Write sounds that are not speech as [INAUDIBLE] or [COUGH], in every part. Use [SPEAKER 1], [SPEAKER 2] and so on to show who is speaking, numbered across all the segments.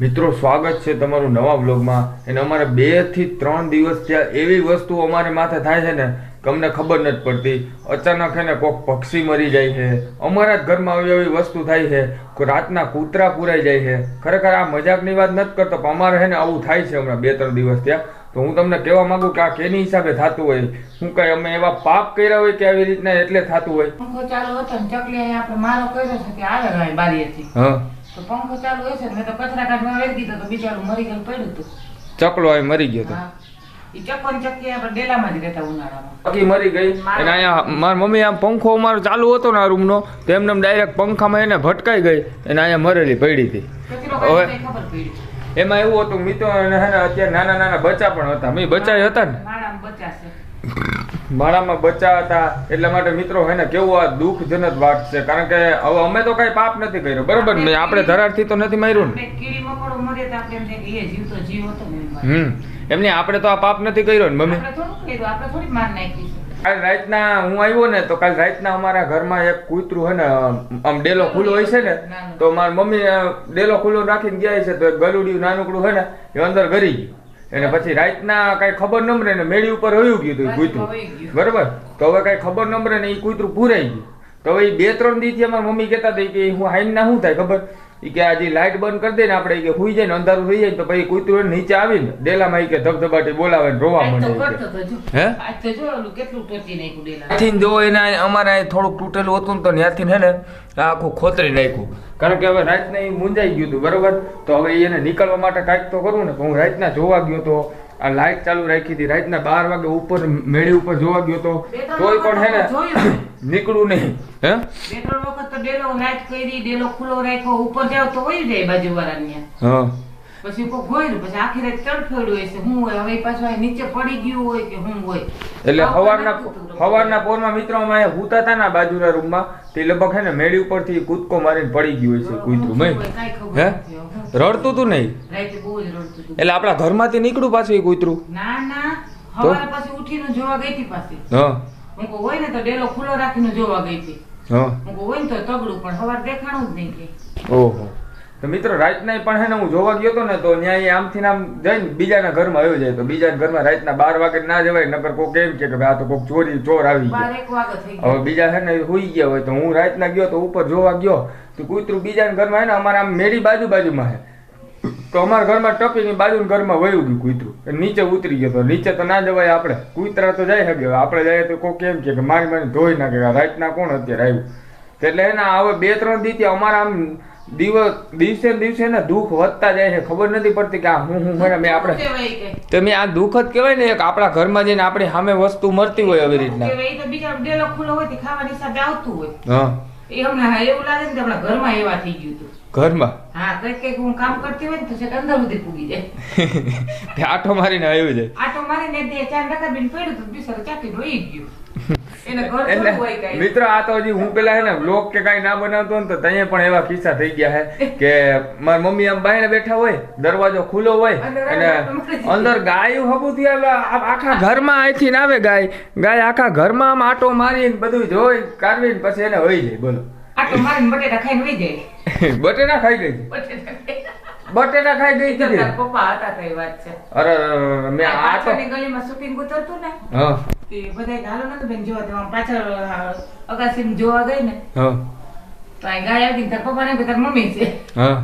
[SPEAKER 1] મિત્રો સ્વાગત છે તમારું નવા બ્લોગમાં અને અમારે બેથી ત્રણ દિવસ ત્યાં એવી વસ્તુ અમારે માથે થાય છે ને કે અમને ખબર નથી પડતી. અચાનક છે ને કોક પક્ષી મરી જાય છે. અમારા જ ઘરમાં આવી એવી વસ્તુ થાય છે રાતના કૂતરા પુરાઈ જાય છે. ખરેખર આ મજાકની વાત નથી કરતો પણ અમારે છે ને આવું થાય છે હમણાં બે ત્રણ દિવસ ત્યાં. તો હું તમને કહેવા માંગુ કે આ કેની હિસાબે થતું હોય? શું કઈ અમે એવા પાપ કર્યા હોય કે આવી રીતના એટલે થતું હોય?
[SPEAKER 2] ચાલુ હતો ચકલી આપણે મારો કર્યો છે કે આવે બારીએથી.
[SPEAKER 1] હા.
[SPEAKER 2] તો પંખો ચાલુ ને મેં તો કચરા કાઢવા વેરી દીધો તો બિચારું મરી ગયેલું પડ્યું હતું.
[SPEAKER 1] ચકલો આવી મરી ગયો તો.
[SPEAKER 2] હા. ઈ ચક્કો ને ચક્કી આપણે ડેલામાં જ રહેતા ઉનાળામાં.
[SPEAKER 1] બાકી મરી ગઈ. અને અહીંયા મારી મમ્મી આમ પંખો અમારો ચાલુ હતો ને આ રૂમનો તો એમને ડાયરેક્ટ પંખામાં એને ભટકાઈ ગઈ અને અહીંયા મરેલી પડી હતી. હવે- એમાં એવું હતું મિત્રો અને અત્યારે નાના નાના બચ્ચા પણ હતા. મેં બચ્ચા હતા ને?
[SPEAKER 2] માળામાં
[SPEAKER 1] બચ્ચા હતા એટલા માટે મિત્રો હોય ને કેવું આ દુઃખજનક વાત છે. કારણ કે હવે અમે તો કઈ પાપ નથી કર્યો. બરોબર ને? આપણે ધરારથી તો નથી માર્યું ને? એમને આપણે તો આ પાપ નથી કર્યો ને મમ્મી? કાલ રાતના હું આવ્યો ને તો કાલ રાતના અમારા ઘરમાં એક કૂતરું હે ને આમ ડેલો ખુલ્લો હોય છે ને તો મારી મમ્મી ડેલો ખુલ્લો રાખીને ગયા છે તો એક ગલુડિયું નાનકડું હે ને એ અંદર ગરી ગયું. એને પછી રાતના કઈ ખબર ન મળે ને મેળી ઉપર વયું ગયું હતું કૂતરું. બરોબર? તો હવે કઈ ખબર ન મળે ને એ કૂતરું પૂરાઈ ગયું. તો હવે બે ત્રણ દી થી અમારી મમ્મી કહેતા હતા કે હું હાઈન ના શું થાય ખબર? એ કે આજે લાઈટ બંધ કરી દે ને આપણે કે હુઈ જાય ને અંધારું થઈ જાય તો પછી કૂતરું નીચે આવીને ડેલામાં કે ધબધબાટી બોલાવે ને રોવા
[SPEAKER 2] જો.
[SPEAKER 1] હે?
[SPEAKER 2] જો
[SPEAKER 1] એને અમારે થોડુંક તૂટેલું હતું ને તો ત્યાંથી હે ને આખું ખોતરી નાખ્યું. કારણ કે હવે રાતના એ મુંજાઈ ગયું હતું બરોબર? તો હવે એને નીકળવા માટે કાંઈક તો કરવું ને હું રાતના જોવા ગયો તો આ લાઇટ ચાલુ રાખી હતી રાતના બાર વાગે ઉપર મેળી ઉપર જોવા ગયો તો કોઈ પણ હે ને [COUGHS] નીકળું નહીં હે?
[SPEAKER 2] બે ત્રણ વખત તો ડેલો નાટ કરી ડેલો ખુલ્લો રાખ્યો ઉપર જાવ તો હોય જાય બાજુવાળાની
[SPEAKER 1] હા.
[SPEAKER 2] પછી કોક હોય ને પછી આખી રાત તડફેડ્યું હશે શું હોય હવે પાછું નીચે પડી ગયું હોય કે હું હોય?
[SPEAKER 1] એટલે
[SPEAKER 2] આવું
[SPEAKER 1] સવારના સવારના પોરમાં મિત્રોમાં એ અહીંયા હતા ના બાજુના રૂમમાં તે લગભગ હે ને મેળી ઉપરથી કૂદકો મારીને પડી ગયું છે કૂતરું
[SPEAKER 2] હોય કાંઈ ખબર
[SPEAKER 1] હે? રડતું તું નહીં?
[SPEAKER 2] હતું.
[SPEAKER 1] એટલે આપણા ઘરમાંથી નીકળું પાછું એ કૂતરું?
[SPEAKER 2] ના ના. હવારે પછી ઉઠીને જોવા ગઈ હતી પાછી.
[SPEAKER 1] હા.
[SPEAKER 2] હું કહું હોય ને તો ડેલો ખુલ્લો રાખીને જોવા ગઈ હતી.
[SPEAKER 1] હા.
[SPEAKER 2] હું કહું હોય ને તો તગડું પણ સવાર દેખાણું જ નહીં કે.
[SPEAKER 1] ઓહો. તો મિત્રો રાતના પણ હે ને હું જોવા ગયો હતો ને તો ન્યાય આમથી આમ જઈને બીજાના ઘરમાં આવ્યો જાય. તો બીજા ઘરમાં રાતના બાર વાગે ના જવાય નકર કોક એમ કે ભાઈ આ તો કોક ચોરી ચોર આવી ગયા. હવે બીજા હે ને હુઈ ગયા હોય તો હું રાતના ગયો તો ઉપર જોવા ગયો. તો કૂતરું બીજાના ઘરમાં હે ને અમારા આમ મેરી બાજુ બાજુમાં હે. તો અમારા ઘરમાં ટપીની બાજુના ઘરમાં વયું ગયું કૂતરું. નીચે ઉતરી ગયો તો નીચે તો ના જવાય આપણે. કૂતરા તો જાય શકે આપણે જઈએ તો કોક એમ કે મારી મારી ધોઈ નાખે રાતના કોણ અત્યારે આવ્યું? એટલે એના હવે બે ત્રણ દીથી અમારા આમ દિવસ દિવસે ને દુઃખ વધતા જાય છે. ખબર નથી પડતી કે આ હું હું મેં આપણે
[SPEAKER 2] કહેવાય
[SPEAKER 1] તો મેં આ દુઃખ જ કહેવાય ને એક આપણા ઘરમાં જઈને આપણી સામે વસ્તુ મળતી હોય આવી રીતના.
[SPEAKER 2] ઘરમાં હા કંઈક કંઈક હું કામ કરતી હોય ને તો અંદર સુધી પૂગી જાય. [LAUGHS]
[SPEAKER 1] આટો મારીને આવ્યું છે
[SPEAKER 2] આટો મારીને ચાર ટકા બિન પડ્યું તો બિચારો ચાકી રોઈ ગયું.
[SPEAKER 1] એટલે. મિત્ર આ તો હજી હું પેલા હે ને બ્લોગ કે કાંઈ ના બનાવતો ને તો ત્યાં પણ એવા કિસ્સા થઈ ગયા હે કે માર મમ્મી આમ બાયણે બેઠા હોય દરવાજો ખુલ્લો હોય અને અંદર ગાયું હબુથી આખા ઘરમાં અહીંથી ના આવે ગાય. ગાય આખા ઘરમાં આમ આટો મારીને બધું જોઈ કાઢવીને પછી એને હોય જાય બોલો.
[SPEAKER 2] આટો મારીને બટેટા ખાઈને હોય જાય. [LAUGHS]
[SPEAKER 1] બટેટા ખાઈ ગઈ.
[SPEAKER 2] બટેટા ખાઈ-
[SPEAKER 1] ગઈ. હતી
[SPEAKER 2] પપ્પા હતા કઈ વાત છે.
[SPEAKER 1] અરે, મેં આ તો
[SPEAKER 2] ગલીમાં શૂટિંગ ઉતરતું ને?
[SPEAKER 1] હા.
[SPEAKER 2] તે બધાય કે હાલો બેન જોવા દેવા પાછળ અગાસીમાં જોવા ગઈ ને
[SPEAKER 1] હા.
[SPEAKER 2] તો આ ગાય આવી તાર પપ્પા ને તાર મમ્મી છે.
[SPEAKER 1] હા.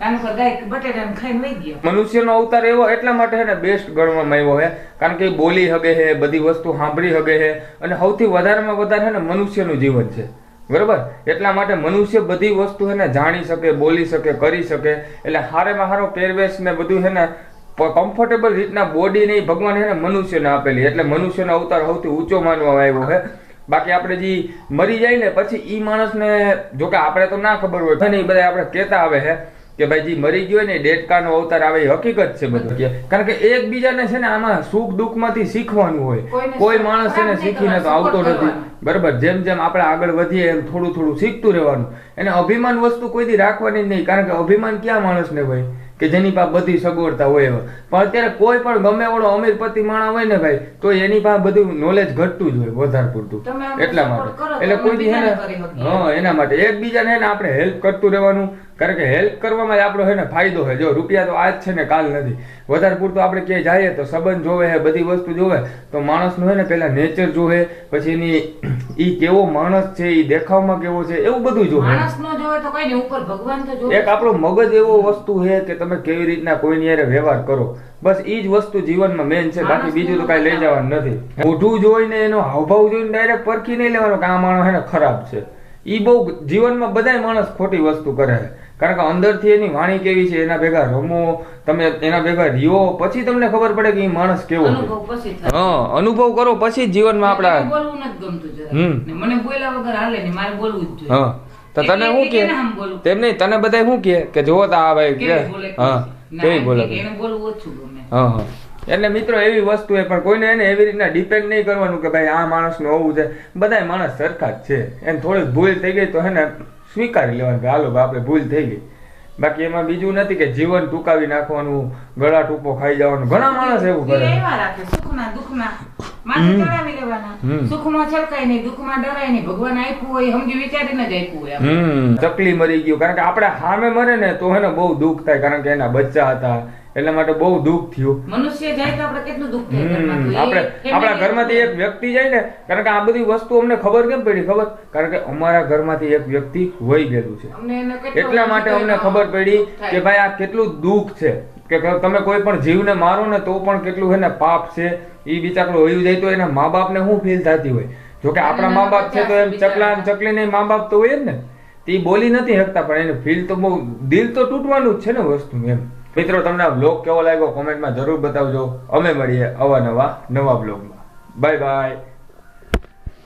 [SPEAKER 2] નાનું પર ગાય બટેટા ખાઈને વહી ગયો.
[SPEAKER 1] મનુષ્યનો અવતાર એવો એટલા માટે ને બેસ્ટ ગણવામાં આવ્યો છે. કારણ કે બોલી હગે છે બધી વસ્તુ સાંભળી હગે છે અને સૌથી વધારેમાં વધારે ને મનુષ્યનું જીવન છે. બરોબર? એટલા માટે મનુષ્ય બધી વસ્તુ છે ને જાણી શકે બોલી શકે કરી શકે. એટલે હારેમાં હારો પહેરવેશ ને બધું છે ને કમ્ફર્ટેબલ રીતના બોડી નહીં ભગવાન એને ને મનુષ્યને આપેલી એટલે મનુષ્યનો અવતાર સૌથી ઊંચો માનવામાં આવ્યો છે. બાકી આપણે જે મરી જાય ને પછી એ માણસને જો કે આપણે તો ના ખબર હોય નહીં બધા આપણે કહેતા આવે છે કે ભાઈ જે મરી ગયો ને ડેડકાનો અવતાર આવે એ હકીકત છે બધું. કારણ કે એકબીજાને છે ને આમાં સુખ દુઃખમાંથી શીખવાનું હોય. કોઈ માણસ છે ને શીખીને તો આવતો નથી. બરાબર? જેમ જેમ આપણે આગળ વધીએ એમ થોડું થોડું શીખતું રહેવાનું. એને અભિમાન વસ્તુ કોઈ દી રાખવાની જ નહીં કારણ કે અભિમાન ક્યાં માણસને હોય? કે જેની પાસે બધી સગવડતા હોય એવા પણ અત્યારે કોઈ પણ ગમે એવડો અમીરપતિ માણસ હોય ને ભાઈ તો એની પાસે બધું નોલેજ ઘટતું જ હોય વધારે પૂરતું એટલા માટે. એટલે કોઈ દી હે ને. હા એના માટે. એકબીજાને આપણે હેલ્પ કરતું રહેવાનું કારણ કે હેલ્પ કરવામાં આપણો છે ને ફાયદો છે. જો રૂપિયા તો આજ છે ને કાલ નથી. વધારે પૂરતું આપણે ક્યાંય જઈએ તો સંબંધ જોવે છે બધી વસ્તુ જોવે તો માણસનું છે ને પહેલાં નેચર જોવે પછી એની ઈ કેવો માણસ છે ઈ દેખાવમાં કેવો છે એવું બધું જોવે.
[SPEAKER 2] માણસ નો જોવે તો કઈ ઉપર ભગવાન તો જોવે
[SPEAKER 1] એક આપણો મગજ એવો વસ્તુ છે કે તમે કેવી રીતના કોઈની યારે વ્યવહાર કરો. બસ ઈ જ વસ્તુ જીવનમાં મેન છે બાકી બીજું તો કાંઈ લઈ જવાનું નથી. મોઢું જોઈને એનો હાવભાવ જોઈને ડાયરેક્ટ પરખી નહીં લેવાનો કે આ માણસ એને ને ખરાબ છે. ઈ બહુ જીવનમાં બધાય માણસ ખોટી વસ્તુ કરે છે. કારણ કે અંદરથી એની વાણી કેવી છે એના ભેગા રમો તમે એના ભેગા રહ્યો પછી તમને ખબર પડે કે એ માણસ કેવો છે.
[SPEAKER 2] અનુભવ
[SPEAKER 1] હા અનુભવ કરો પછી જીવનમાં આપણા
[SPEAKER 2] બોલવું નથી ગમતું જરા. મને બોલ્યા વગર હાલે નહીં મારે બોલવું જ જોઈએ.
[SPEAKER 1] હા. તો તને શું કે? તેમ નહીં તને બધા શું કે? કે જોવો તો આ ભાઈ કે હા કેવી બોલે
[SPEAKER 2] એને બોલવું ઓછું ગમે.
[SPEAKER 1] હા હા. એટલે મિત્રો એવી વસ્તુ એ પણ કોઈને એને એવી રીતના ડિપેન્ડ નહીં કરવાનું કે ભાઈ આ માણસનું હોવું છે. બધાય માણસ સરખા જ છે. એને થોડીક ભૂલ થઈ ગઈ તો હે ને સ્વીકારી લેવાનું કે હાલો આપણે ભૂલ થઈ ગઈ બાકી એમાં બીજું નથી કે જીવન ટૂંકાવી નાખવાનું ગળા ટૂંકો ખાઈ જવાનું. ઘણા માણસ એવું કરે.
[SPEAKER 2] એવા રાખે માથે ચડાવી લેવાના. સુખમાં છલકાય નહીં દુઃખમાં ડરાય નહીં. ભગવાન આપ્યું હોય સમજી વિચારીને જ આપ્યું હોય
[SPEAKER 1] હમ. ચકલી મરી ગયું. કારણ કે આપણે સામે મરે ને તો હે ને બહુ દુઃખ થાય. કારણ કે એના બચ્ચા હતા એટલા માટે બહુ દુઃખ થયું.
[SPEAKER 2] મનુષ્ય જાય તો આપણે કેટલું દુઃખ થાય
[SPEAKER 1] આપણે આપણા ઘરમાંથી એક વ્યક્તિ જાય ને કારણ કે આ બધી વસ્તુ અમને ખબર કેમ પડી? ખબર? કારણ કે અમારા ઘરમાંથી એક વ્યક્તિ વહી ગયેલું છે.
[SPEAKER 2] એને
[SPEAKER 1] એટલા માટે અમને ખબર પડી કે ભાઈ આ કેટલું દુઃખ છે. કે તમે કોઈ પણ જીવને મારો ને તો પણ કેટલું છે પાપ છે. એ બિચારો વયું જાય તો એના મા બાપને શું ફીલ થતી હોય? જો કે આપણા મા બાપ છે તો એમ ચકલા ચકલીને ચકલી ને મા બાપ તો હોય જ ને. તે બોલી નથી શકતા પણ એને ફીલ તો બહુ દિલ તો તૂટવાનું જ છે ને વસ્તુ એમ. મિત્રો, તમને બ્લોગ કેવો લાગ્યો? કોમેન્ટમાં જરૂર બતાવજો. અમે મળીએ અવા નવા નવા બ્લોગમાં બાય બાય